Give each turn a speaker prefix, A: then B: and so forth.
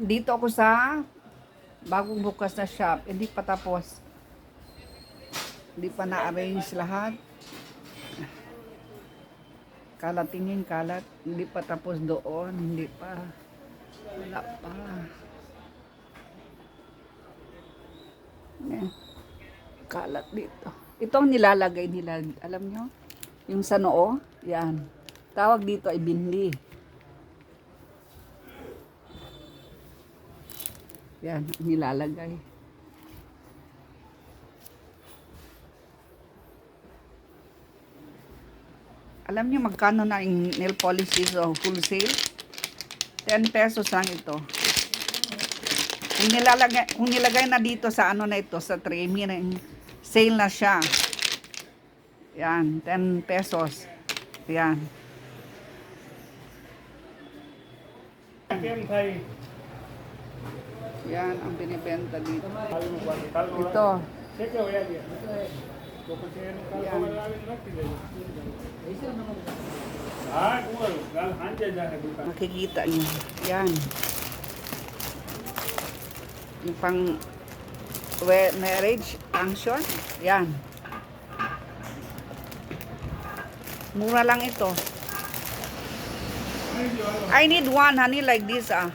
A: Dito ako sa bagong bukas na shop. Hindi pa tapos. Hindi pa na-arrange lahat. Kalat tingin, kalat. Hindi pa tapos doon. Hindi pa. Wala pa. Yan. Kalat dito. Ito ang nilalagay nila. Alam nyo? Yung sa noo. Yan. Tawag dito ay binli. Yan, nilalagay. Alam niyo magkano na yung nail polish is oh, wholesale? 10 pesos lang ito. Kung nilalagay, kung nilagay na dito sa ano na ito, sa tray, meaning sale na siya. Yan, 10 pesos. Yan.
B: Yan,
A: yan ang binibenta dito. Ito.
B: Yan.
A: Makikita niyo. Yan. Yung pang marriage function. Yan. Mura lang ito. I need one, honey, like this, ah.